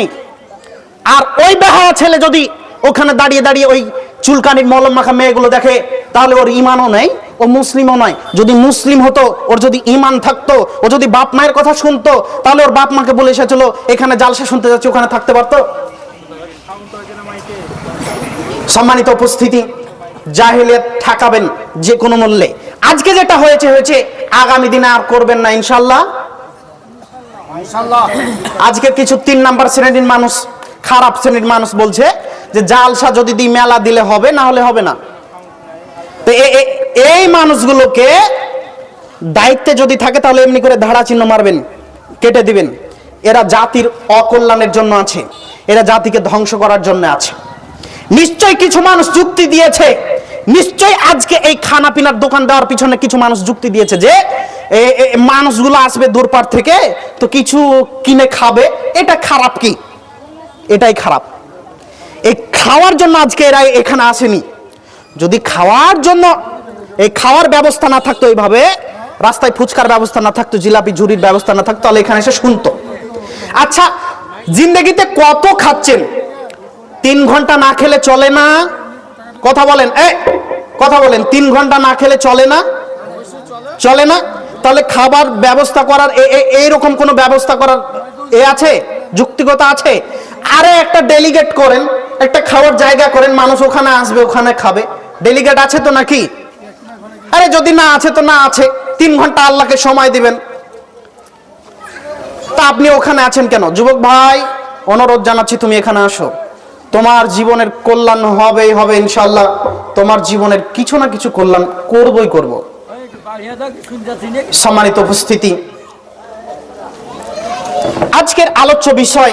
নেই। আর ওই বেহায়া ছেলে যদি ওখানে দাঁড়িয়ে দাঁড়িয়ে ওই চুলকানির মলম মাখা মেয়েগুলো দেখে, তাহলে ওর ইমানও নেই, ও মুসলিমও নয়। যদি মুসলিম হতো, ওর যদি ইমান থাকতো, ও যদি বাপ মায়ের কথা শুনতো, তাহলে ওর বাপ মাকে বলে এসেছিল, এখানে জালসা শুনতে যাচ্ছে, ওখানে থাকতে পারতো? সম্মানিত উপস্থিতি, জাহিলিয়াত ঠেকাবেন যে কোনো মূল্যে। আজকে যেটা হয়েছে হয়েছে, আগামী দিনে আর করবেন না ইনশাল্লাহ আজকে কিছু তিন নাম্বার শ্রেণির মানুষ, খারাপ শ্রেণির মানুষ বলছে যে জালসা যদি দিই মেলা দিলে হবে, না হলে হবে না। তো এই মানুষগুলোকে দায়িত্বে যদি থাকে, তাহলে এমনি করে ধারা চিহ্ন মারবেন, কেটে দিবেন। এরা জাতির অকল্যাণের জন্য আছে, এরা জাতিকে ধ্বংস করার জন্য আছে। নিশ্চয় কিছু মানুষ যুক্তি দিয়েছে নিশ্চয় আজকে এই খানা পিনার দোকান দেওয়ার পিছনে কিছু মানুষ যুক্তি দিয়েছে যে মানুষগুলো আসবে দূরপার থেকে, তো কিছু কিনে খাবে, এটা খারাপ কি? এটাই খারাপ। এই খাওয়ার জন্য আজকে এরা এখানে আসেনি। যদি খাওয়ার জন্য, এই খাওয়ার ব্যবস্থা না থাকতো এইভাবে, রাস্তায় ফুচকার ব্যবস্থা না থাকতো, জিলাপি ঝুড়ির ব্যবস্থা না থাকতো, তাহলে এখানে এসে শুনতো। আচ্ছা জিন্দগিতে কত খাচ্ছেন? তিন ঘণ্টা না খেলে চলে না? কথা বলেন, এ, কথা বলেন, তিন ঘণ্টা না খেলে চলে না? চলে না? তাহলে খাবার ব্যবস্থা করার এইরকম কোনো ব্যবস্থা করার এ আছে? যুক্তিগত আছে? আরে একটা ডেলিগেট করেন, একটা খাওয়ার জায়গা করেন, মানুষ ওখানে আসবে, ওখানে খাবে। ডেলিগেট আছে তো নাকি? আরে যদি না আছে তো না আছে, তিন ঘণ্টা আল্লাহকে সময় দিবেন। তা আপনি ওখানে আছেন কেন? যুবক ভাই, অনুরোধ জানাচ্ছি তুমি এখানে আসো। তোমার জীবনের কল্যাণ হবেই, হবে ইনশাল্লাহ তোমার জীবনের কিছু না কিছু কল্যাণ করবই করব। সম্মানিত উপস্থিতি। আজকের আলোচ্য বিষয়